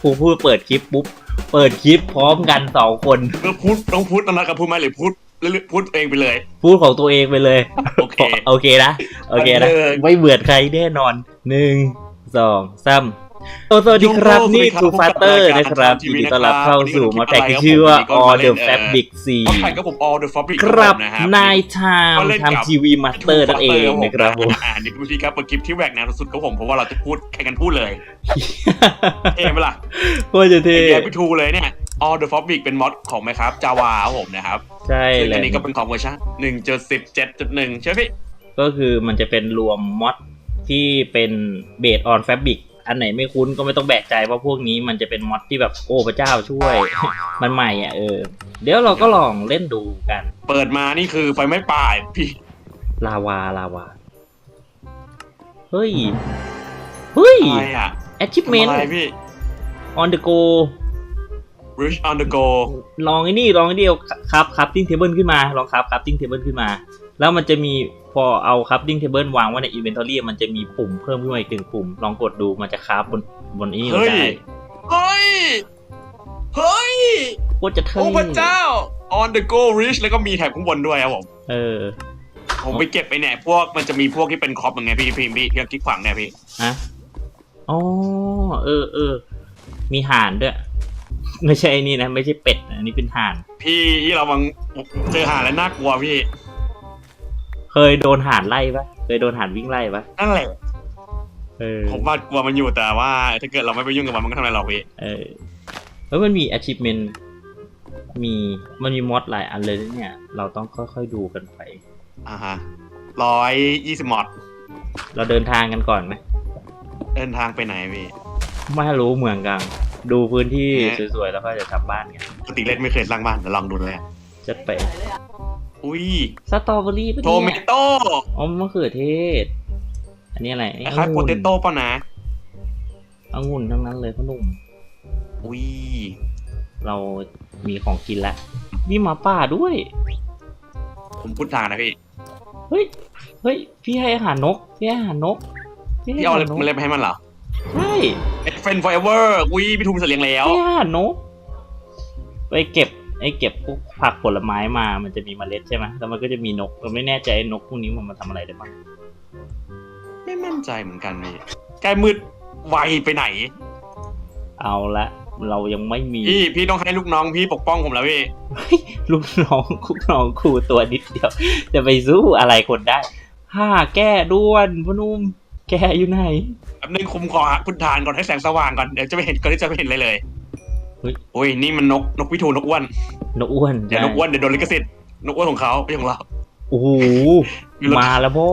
ภูพูดเปิดคลิปปุ๊บ เปิดคลิปพร้อมกันสองคนก็พูดต้องพูดตอนนั้นกับพูดไหมหรือพูดเรื่อยๆพูดเองไปเลย พูดของตัวเองไปเลย โอเค โอเคนะ โอเคนะบันเทิงไม่เบื่อใครแน่นอนหนึ่งสองสามสวัสดีครับ โยโย่นี่สวัสดีครับทูฟาเตอร์พบกับรายการนะครับทางทีวียินดีต้อนรับเข้าสู่นะครับมอแตกวันนี้ที่ชื่อว่าผมก็ All มาเล่ the นเอ่อ Fabric พอดแคสต์กับผม All the Fabric 4ครับนะครับนายไทม์ก็เล่นกับทำทีวีมาสเตอร์นั่นเองนะครับผมอ่านี่คือวิธีการเปิดคลิปที่แหวกแนวสุดของผมเพราะว่าเราจะพูดแข่งกันพูดเลยเท่ไหมล่ะโคตรจะเท่ไอเดียไปทูเลยเนี่ย All the Fabric เป็นมอดของไหมครับ Java ครับผมนะครับใช่ซึ่งเลอันยนี้ก็เป็นของเวอร์ชันหนึ่งจุดสิบเจ็ดจุดหนึ่งใช่ไหมพี่ก็คือมันจะเป็นรวมมอดที่เป็นเบสออนแฟบิก อันไหนไม่คุ้นก็ไม่ต้องแบกใจว่าพวกนี้มันจะเป็นมอดที่แบบโอ้พระเจ้าช่วย มันใหม่อะเออ เดี๋ยวเราก็ลองเล่นดูกัน เปิดมานี่คือไฟไม่ป่ายพี่ลาวาลาวา เฮ้ย เฮ้ย อะไรอะ achievement ทำอะไรพี่ on the go Rich on the go ลองไอ้นี่ลองไอ้นี่เอาครับครับติ้งเทเบิลขึ้นมาลองครับครับติ้งเทเบิลขึ้นมา แล้วมันจะมีพ อเอาครับติ้งเทเบิลวางไว้ในอินเวนทอรี่มันจะมีปุ่มเพิ่มขึ้นมาอีกหนึ่งปุ่ม ลองกดดูมันจะคราฟบนบนนี้เฮ้ย ได้เฮ้ย เฮ้ย โคตรจะเท่โอ้พระเจ้า on the go rich แล้วก็มีแถบข้างบนด้วยครับผม เออ ผมไปเก็บไปเนี่ยพวกมันจะมีพวกที่เป็นคอปยังไงพี่พี่พี่พี่คลิกขวางเนี่ยพี่ ฮะอ๋อเออเออ มีห่านด้วย ไม่ใช่ไอ้นี่นะ ไม่ใช่เป็ดนะอันนี้เป็นห่าน พี่ที่เราบังเจอหาแล้วน่ากลัวพี่เค ยโดนห่านไล่ปะเคยโดนห่านวิ่งไล่ปะนั่นแหละเออผมว่ากลัวมันอยู่แต่ว่า ถ้าเกิดเราไม่ไปยุ่งกับมันมันก็ทำอะไรเราพี่เออแล้วมันมี achievement มีมันมีมอดหลายอันเลยนะเนี่ย เราต้องค่อยๆดูกันไปอ่าฮะร้อยยี่สิบมอดเราเดินทางกันก่อนไหมเดินทางไปไหนพี่ไม่รู้เมืองกลางดูพื้นที่เนี่ยสวยๆแล้วก็จะกลับบ้านกันปกติเล่นไม่เคยสร้างบ้านเดี๋ยวลองดูเลยอะจะไป อุ้ยสตรอเบอรี่ปะโทเนี่ยเมโต้อ๋อมะเขือเทศ อันนี้อะไรคล้ายๆโปเตโต้ป่ะนะ องุ่นทั้งนั้นเลยพ่อหนุ่ม อุ้ย เรามีของกินแล้วมีหมาป่าด้วย ผมพูดทางนะพี่ เฮ้ย เฮ้ย พี่ให้อาหารนก พี่ให้อาหารนก พี่ให้พี่อาเอาหาอะไรรนกมันเลยไปให้มันเหรอใช่เฟน forever อุ้ยพี่ทูมเสลียงแล้ว พี่ให้อาหารนก ไปเก็บ ไอ้เก็บพวกผักผลไม้มา มันจะมีเมล็ดใช่ไหมแล้วมันก็จะมีนกเราไม่แน่ใจไอ้นกพวกนี้มันมาทำอะไรได้บ้างไม่มั่นใจเหมือนกันพี่ใกล้มืดไวไปไหน เอาละเรายังไม่มีพี่พี่ต้องให้ลูกน้องพี่ปกป้องผมแล้วพี่ลูกน้องลูกน้องครูตัวนิดเดียว จะไปสู้อะไรคนได้ห้าแก้ด้วนพอหนุ่มแกอยู่ไหนแป๊บนึงคุมขอพุทธานก่อนให้แสงสว่างก่อนเดี๋ยวจะไม่เห็นก่อนที่จะไม่เห็นเลยเลยเฮ้ย โอ้ยนี่มันนกนกวิทูนกอ้วนนกอ้วนเดี๋ยวนกอ้วนเดี๋ยวโดนลิขสิทธิ์นกอ้วนของเขาไม่ใช่ของเราโอ้โหมีรถมาแล้วพ่อ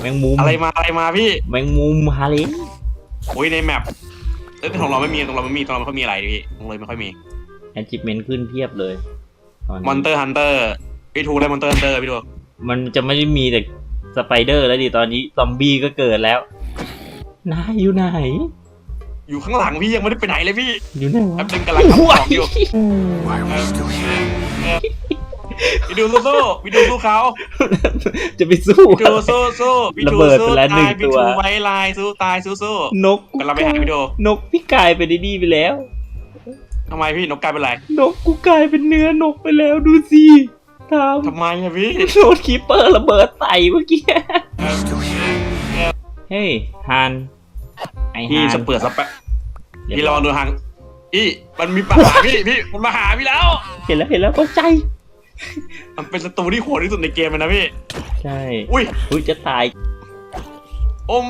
แมงมุมอะไรมาอะไรมาพี่ แมงมุมฮาเลนโอ้ยในแมปเอ้ยแต่ของเราไม่มีตรงเราไม่มีตรงเราไม่ค่อยมีอะไรพี่ตรงเลยไม่ค่อยมีแอนจิเมนขึ้นเพียบเลยตอนนี้มอนเตอร์ฮันเตอร์พี่ทูได้มอนเตอร์ฮันเตอร์พี่ดูมันจะไม่ได้มีแต่สไปเดอร์แล้วดิตอนนี้ซอมบี้ก็เกิดแล้วนายอยู่ไหน อยู่ข้างหลังพี่ยังไม่ได้ไปไหนเลยพี่อยู่ไหนวะแป๊บนึงกำลังทำของอยู่ Why are we still here? พี่ดูสู้ๆพี่ดูสู้เขาจะไปสู้ พี่ดูสู้สู้พี่ระดูเบิดสู้ไปแล้วหนึ่ตางยพี่ตัว ดูไว้ลายสู้ตายสู้สู้ นกกำลังไปหาพี่ดูนกพี่กลายไปในนี่ไปแล้ว ทำไมพี่นกกลายเป็นไรนกกูกลายเป็นเนื้อนกไปแล้วดูสิททำไมอะพี่ำโดนคีเปอร์ระเบิดใส่เมื่อกี้ Still here? เฮ้ยฮัน ไอพี่ฮันสเปิดสเปะเดี๋ยวพี่ลองดูทางพี่มันมีปัญหาพี่พี่มันมาหาพี่แล้ว เห็นแล้วเห็นแล้วตกใจ มันเป็นศัตรูที่โหดที่สุดในเกมเลยนะพี่ ใช่อุ้ยอุ้ยจะตาย โอ้ม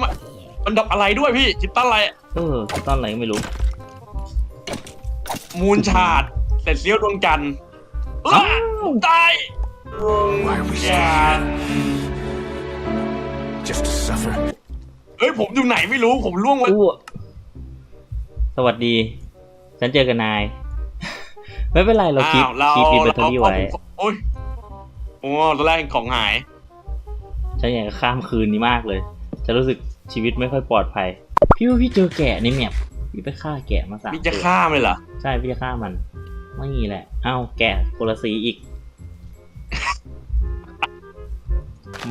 มันดับอะไรด้วยพี่จิตตันอะไรเออตอนไหนก็ไม่รู้ มูนชาดเสร็จเสี้ยวดวงจันทร์อ้าตาย Why are we อย่า still here? Just to suffer? เฮ้ยผมอยู่ไหนไม่รู้ผมล่วงไว้อู้สวัสดี ฉันเจอกับนาย ไม่เป็นไรเราคีอ้าวเราคีปีเบเราตอรี่เอาไว้ผมโอ้ยโอ้ตอนแรกของหาย ฉันอยากจะข้ามคืนนี้มากเลย จะรู้สึกชีวิตไม่ค่อยปลอดภัย พี่ว่าพี่เจอแกะในแมปพี่ไปฆ่าแกะมาสามพี่จะตัวฆ่ามันเลยเหรอใช่พี่จะฆ่ามันไม่แหละ เอ้าแกะคนละสีอีก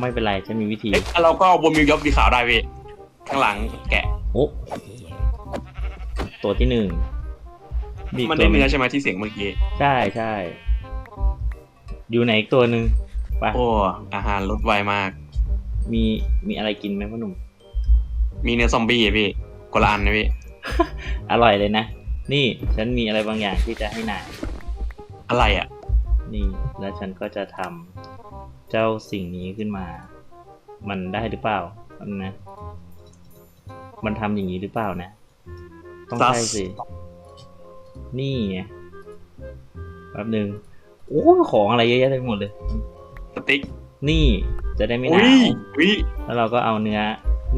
ไม่เป็นไรฉันมีวิธี เอ๊ะเราก็เอาบนมิวยับสีขาวได้พี่ ข้างหลังแกะ โอ้ตัวที่หนึ่งมีอีกมันตัวได้หเนื้นึ่องใช่ไหมที่เสียงเมื่อกี้ ใช่ใช่อยู่ไหนอีกตัวหนึ่งไปโอ้ อาหารลดไวมาก มีมีอะไรกินไหมพ่อหนุ่ม มีเนื้อซอมบี้อะพี่คนละอันนะพี่ อร่อยเลยนะ นี่ฉันมีอะไรบางอย่างที่จะให้นาย อะไรอะ นี่ แล้วฉันก็จะทำเจ้าสิ่งนี้ขึ้นมา มันได้หรือเปล่าอันนะ มันทำอย่างนี้หรือเปล่านะ ต้อง Sus ใช่สิ นี่ไงแป๊บหนึ่งโอ้ของอะไรเยอะแยะเต็มไปหมดเลยสติ๊กนี่จะได้ไม่หอุ้นายวอุ้ยแล้วเราก็เอาเนื้อ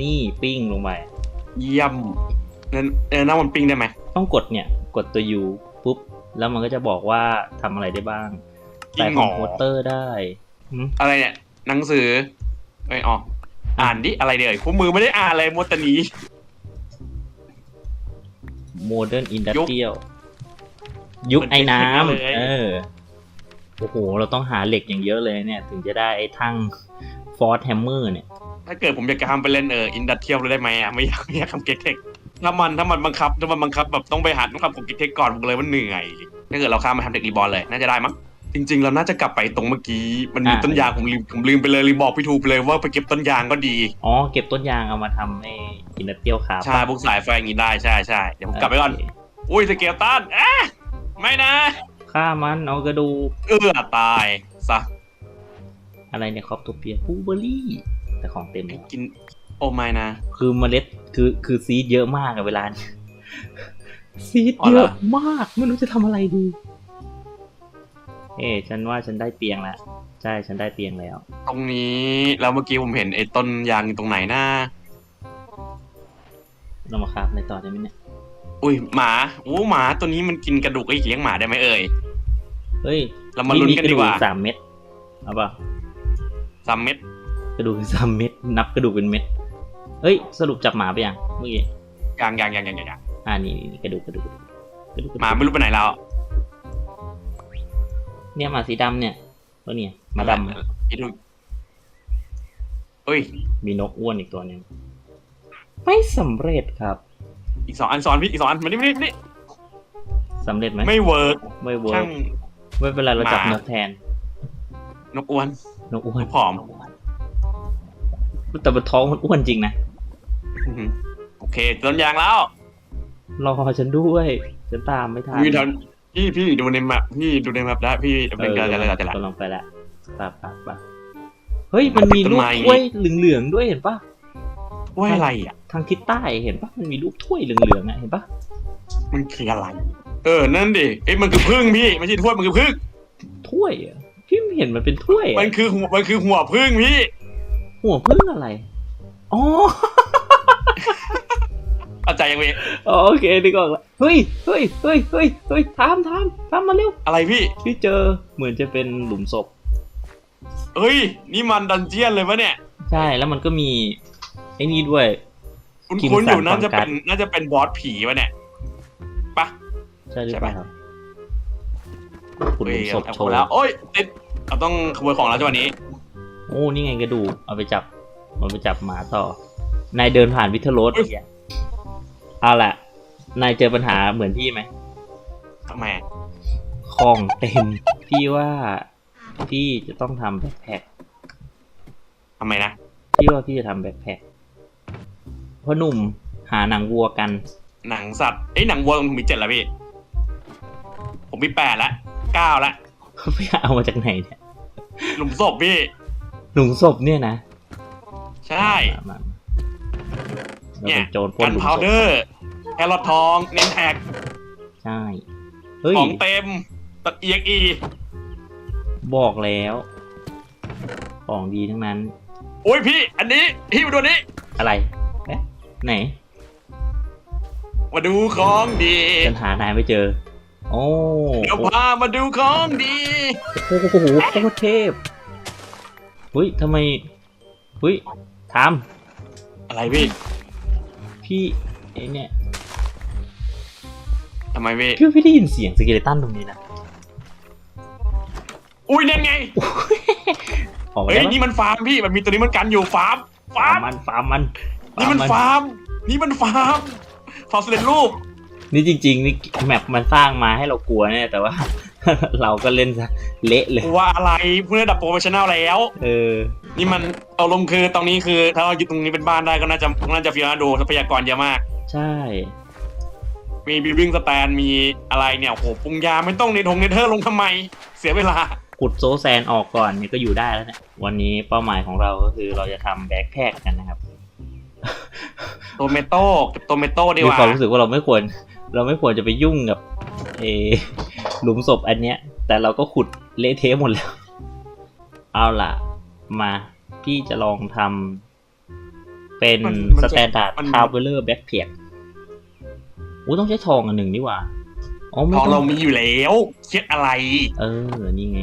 นี่ปิ้งลงไปเยี่ยมเนื้อเนื้อน้ำมันปิ้งได้ไหมต้องกดเนี่ย กดตัว U ปุ๊บ แล้วมันก็จะบอกว่าทำอะไรได้บ้างจริใส่งคเหรออมโพสเตอร์ได้หืมอะไรเนี่ย หนังสือเอ้ยอ๋อ อ่านดิอะไรเดี๋ยวคู่มือไม่ได้อ่านเลยมดแตหนี โมเดิร์นอินดัสเทรียลยุคไอ้น้ำเออโอ้โห เราต้องหาเหล็กอย่างเยอะเลยเนี่ย ถึงจะได้ไอ้ทั้งฟอร์ h แฮมเมอร์เนี่ย ถ้าเกิดผมอยากจะทำไปเล่นเอออินดัสเทียลได้ไหมอะไม่อยากไม่อยากทำเก็กเทคถ้ามันถ้ามันบังคับถ้ามันบังคับแบบต้องไปหาต้องทำของเก็กเทคก่อนผมเลยว่าเหนื่อยถ้าเกิดเราข้ามมาทำเด็กรีบอลเลยน่าจะได้มั้ง จริง ๆ เราน่าจะกลับไปตรงเมื่อกี้ มันมีอ่าต้นยางผมลืมผมลืมไปเลยลืมบอกพี่ทูไปเลยว่าไปเก็บต้นยางก็ดี อ๋อเก็บต้นยางเอามาทำไอ้อินดัสเทรียลครับใช่พวกสายไฟอย่างนี้ได้ใช่ใช่เดี๋ยวผมกลับไปก่อนอุ้ยสเกลตันเอ๊ะไม่นะฆ่ามันเอากระดูกเอื้อตายซะอะไรเนี่ยคอปโตเปียบูเบอรี่ แต่ของเต็มแล้วกินโอ้ไม่นะ คือเมล็ดคือคือซีดเยอะมากอะเวลานี้ซีดอ๋อเยเหรออะมาก ไม่รู้จะทำอะไรดี เอ๊ะฉันว่าฉันได้เตียงแล้วใช่ฉันได้เตียงแล้ว ตรงนี้แล้วเมื่อกี้ผมเห็นไอ้ต้นยางอยู่ตรงไหนนะเรามาครับในต่อได้ไหมเนี่ยอุ้ยหมาโอ้หมาตัวนี้มันกินกระดูกไอ้เลี้ยงหมาได้ไหมเอ่ยเฮ้ยเรามาลุ้นกันดีกว่าระสามเม็ดเอาป่ะสามเม็ดกระดูกสามเม็ดนับกระดูกเป็นเม็ดเฮ้ย สรุปจับหมาไปยังเมื่อกี้ยางยางยางยางยางยางอ่านี่นี่กระดูกกระดูกกระดูกกระดูกหมาไม่รู้ไปไหนแล้ว เนี่ยหมาสีดำเนี่ยตัวเนี่ยหมาดำพี่ดูเอ้ย มีนกอ้วนอีกตัวหนึ่งไม่สำเร็จครับอีกสองอันซ้อนพี่อีกสองอันมานี่มานี่มานี่สำเร็จไหมไม่เวิร์กไม่เวิช่าร์งกไม่เป็นไรเราจับหมา นกแทนนกอ้วนนกอ้วนผอมแต่บนท้องมันอ้วนจริงนะ อื้อหือโอเคต้นยางแล้วรอฉันด้วย ฉันตามไม่ทันพี่ทำ พี่พี่ดูในแมปพี่ดูในแมปได้พี่เป็นการจะอะไรจะอะไรก็ลองไปละปะปะปะเฮ้ยมันมีต้นลูกไม้ถ้วยเหลืองๆด้วยเห็นปะว่าอะไรอะ ทางทิศใต้เห็นปะมันมีลูกถ้วยเหลืองๆอะเห็นปะมันคืออะไร เออนั่นดิเอ้ยมันคือพึ่งพี่ไม่ใช่ถ้วยมันคือพึ่งถ้วยอะพี่ไม่เห็นมันเป็นถ้วยอะมันคือหัวมันคือหัวพึ่งพี่ หัวพึ่งอะไรอ๋อเข้า ใจยังพี่อ๋อโอเคดีกว่าละเฮ้ยเฮ้ยเฮ้ยเฮ้ยเฮ้ยทามทามทามมาเร็วอะไรพี่พี่เจอเหมือนจะเป็นหลุมศพ เฮ้ย นี่มันดันเจียนเลยปะเนี่ย ใช่แล้วมันก็มีไอ้นี่ด้วย คุณคิมคุณอยู่สันน่าจะเป็นฟองกัสน่าจะเป็นบอสผีปะเนี่ยปะ ใช่หรือใช่เปปะล่าขุดหเฮ้ลุยมศพเอาโชว์แล้วโอ้ยติดเราต้องขโมยของแล้วจังหวะนี้ โอ้นี่ไงกระดูกเอาไปจับเอาไปจับหมาต่อนายเดินผ่านวิทยาโรสอีกอะ เอาล่ะนายเจอปัญหาเหมือนพี่ไหมทำไมของเต็ม พี่ว่าพี่จะต้องทำแบ็คแพ็คทำไมนะ พี่ว่าพี่จะทำแบ็คแพ็คเพราะหนุ่มหาหนังวัวกัน หนังสัตว์เอ้ยหนังวัวผมมีเจ็ดแล้วพี่ ผมมีแปดละเก้าละพี่เอามาจากไหนเนี่ย หลุมศพพี่ หลุมศพเนี่ยนะ ใช่ มามา เราเนี่ยเป็นโจรปล้กันนหลุมพาวศเดพอร์แครอททองเน้นแท็กใช่เฮ้ยของเต็มตัดเอียกอีบอกแล้วของดีทั้งนั้น โอ้ยพี่ อันนี้พี่มาดูอันนี้ อะไรเอ๊ะไหนมาดูของดี ฉันหานายไม่เจอ โอ้เดี๋ยวพามาดูของดี โอ้โหโคตรเทพเฮ้ยทำไมเฮ้ยทามอะไรพี่ พี่ไอเนี่ยทำไมพี่พี่ไม่ได้ยินเสียงสเกเลตันตรงนี้นะอุ้ยนั่นไงออกมาเฮ้ได้ยปะนี่มันฟาร์มพี่มันมีตัวนี้มันกันอยู่ฟาร์มฟาฟาร์ร์มมมันฟาร์มมันนี่มันฟาร์มนี่มันฟาร์มฟาร์มสำเร็จรูปนี่จริงๆนี่แมปมันสร้างมาให้เรากลัวเนี่ยแต่ว่า เราก็เล่นซะเละเลย ว่าอะไรเพื่อนระดับโปรเฟชชั่นแนลแล้ว เออ นี่มันเอาลมณ์คือตรงนี้คือ ถ้าเรายึดตรงนี้เป็นบ้านได้ก็น่าจะน่าจะเฟียดูทรัพยากรเยอะมาก ใช่ มีบิลวิ่งสแตนมีอะไรเนี่ยโอ้โหปรุงยาไม่ต้องในทงเนเธอร์ลงทำไม เสียเวลาขุดโซแซนออกก่อนเนี่ยก็อยู่ได้แล้วเนี่ยวันนี้เป้าหมายของเราก็คือเราจะทำแบ็คแพคกันนะครับโตเมโต้เก็บโตเมโต้ดีกมีว่าความรู้สึกว่าเราไม่ควร เราไม่ควรจะไปยุ่งกับเออหลุมศพอันเนี้ย แต่เราก็ขุดเละเทะหมดแล้ว เอาล่ะ มา พี่จะลองทำเป็นสแตนดาร์ดทาวเวลเลอร์แบ็คเพียกอู้ต้องใช้ทองอันหนึ่งนี่หว่าอ๋อไม่ทองต้เราองมีอยู่แล้วเครียดอะไร เออ นี่ไง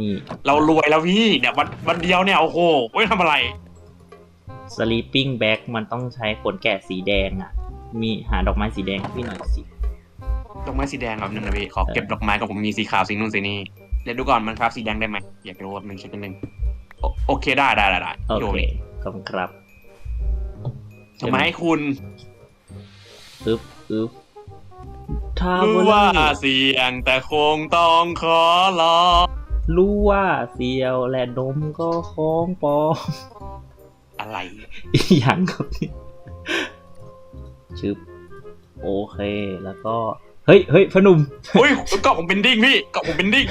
นี่ เรารวยแล้วพี่เนี่ยวันวันเดียวเนี่ยโอ้โหไม่ทำอะไร sleeping bag มันต้องใช้ขนแกะสีแดงอะ มีหาดอกไม้สีแดงให้พี่หน่อยสิ ดอกไม้สีแดงแบบนึงนะพี่ขอเก็บดอกไม้กับผมมีสีขาวสีนู่นสีนี่เดี๋ยวดูก่อนมันครับสีแดงได้ไหมอยากรู้ว่าหนึ่งชิ้นหนึ่ง โอโอเคได้ได้ได้ได้โอโยเคนี่ขอบคุณครับดอกไม้ให้คุณอึ๊บอึ๊บทาวรู้เวลว่าเลอร์เสี่ยงแต่คงต้องขอรอรู้ว่าเสียวและดมก็คล้องปองอะไรอีกอย่างครับนี่ชึบโอเคแล้วก็ เฮ้ยเฮ้ยพอหนุ่มอุ้ยเกาะผมเป็นดิ้งพี่เกาะผมเป็นดิ้ง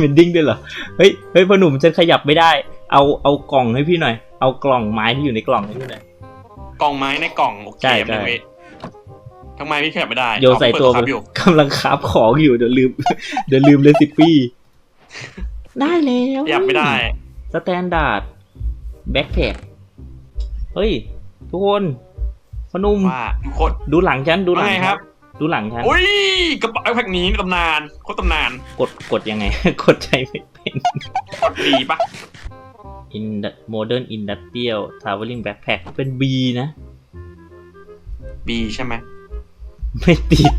เป็นดิ้งด้วยเหรอเฮ้ยเฮ้ยพอหนุ่มฉันขยับไม่ได้ เอาเอากล่องให้พี่หน่อย เอากล่องไม้ที่อยู่ในกล่องให้พี่หน่อย กล่องไม้ในกล่องโอเคใช่ไม่ใช่เว้ยทำไมพี่ขยับไม่ได้โยนใส่ตัวคมัรันบอยู่กำลังคราบของอยู่เดี๋ยวลืม เดี๋ยวลืมเรซิปี้ ได้แล้วขยับไม่ได้สแตนดาร์ดแบ็คแพคเฮ้ย ทุกคนพอหนุ่มว่าทุกคนดูหลังฉันดูหลังว่าไงฉัครันบดูหลังฉันอุ้ยกระเป๋าแพ็คนี้ในตำนานโคตรตำนานกดกดยังไง กดใจไม่เป็น กดดีปะ in the modern industrial traveling backpack เป็น B นะบีใช่ไหม ไม่ติด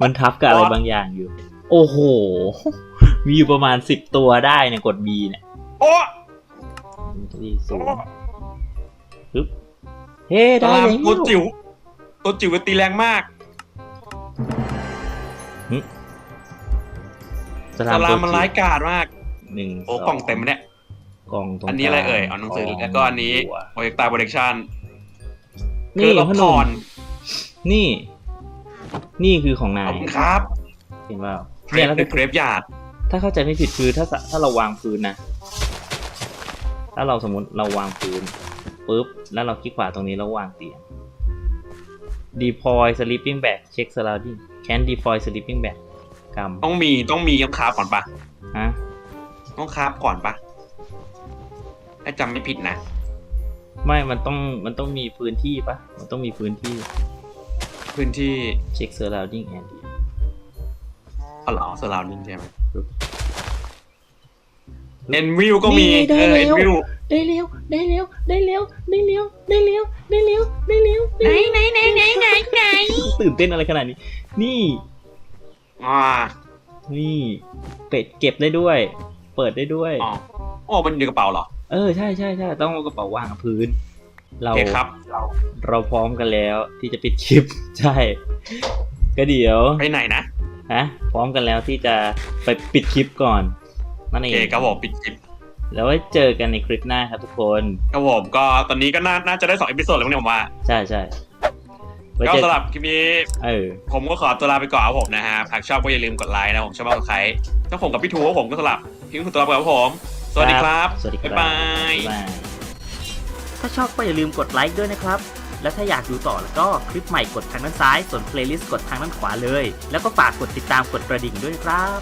มันทับกับอะไร What? บางอย่างอยู่ โอ้โห มีอยู่ประมาณสิบตัวได้เนี่ยกด B เนี่ย โอ้ที่สูงปึ๊บเฮ้ตาได้รามแล้วตัวจิ๋วตัวจิ๋วตีแรงมากสตาลามรามตัวมันจิ๋วร้ายกาจมากหนึ่งโอ้สกล่องเต็มไหมเนี่ย กล่องตรงอันนี้อะไรกลางเอ่ยเอาหนังสือล่แล้วก็อันนี้ตัวโปรเจกต์ตาโปรดักชั่นคืนี่อเราพอหถนุ่อมนนี่ นี่คือของขนาอบยคุณครับเห็นเปล่าเกรเนี่ยฟแล้วเดอะเกรฟยาร์ดถ้าเข้าใจไม่ผิดคือถ้าสถ้าเราวางพื้นนะ ถ้าเราสมมติเราวางพื้นปุ๊บ แล้วเราคลิกขวาตรงนี้แล้ววางเตียง deploy sleeping bag check surrounding can deploy sleeping bag กำต้องมีต้องมีต้องคราฟก่อนปะฮะต้องคราฟก่อนปะ ถ้าจำไม่ผิดนะ ไม่ มันต้อง มันต้องมีพื้นที่ปะ มันต้องมีพื้นที่ พื้นที่ check surrounding area อ๋อเหรอสลาวนิ่งใช่ไหมปึ๊บเอ็นวิวก็มีนี่ได้เออเอ็นแล้ววิวได้เร็วได้เร็วได้เร็วได้เร็วได้เร็วได้เร็วได้เร็วไหนไหนไหนไหนไหนไหนตื่นเต้นอะไรขนาดนี้ นี่อ่านี่เป็ดเก็บได้ด้วย เปิดได้ด้วยอ๋อโอ้มันอยู่ในกระเป๋าเหรอ เออใช่ใช่ใช่ต้องเอากระเป๋าวางกับพื้นโอเราเคครับเราพร้อมกันแล้วที่จะปิดคลิป ใช่ ก็เดี๋ยวไปไหนนะฮะพร้อมกันแล้วที่จะไปปิดคลิปก่อนนั่นโอเอเคงครับผมปิดจิบแล้วไว้เจอกันในคลิปหน้าครับทุกคน ครับผมก็ตอนนี้ก็น่าน่าจะได้สองเอพิโซดแล้วมั้งเนี่ยผมว่าใช่ใช่ไว้ก็เจอสำหรับคลิปนี้เออผมก็ขอตัวลาไปก่อนครับผมนะฮะหากชอบก็อย่าลืมกดไลค์นะผมชอบมากกว่าใครถ้าผมกับพี่ทูก็ผมก็สลับพิมพ์ตัวลาไปครับผม สวัสดีครับ สวัสดีครับบ๊ายบายบ๊ายบาย ถ้าชอบก็อย่าลืมกดไลค์ด้วยนะครับ และถ้าอยากดูต่อแล้วก็คลิปใหม่กดทางด้านซ้าย ส่วนเพลย์ลิสต์กดทางด้านขวาเลย แล้วก็ฝากกดติดตามกดกระดิ่งด้วยนะครับ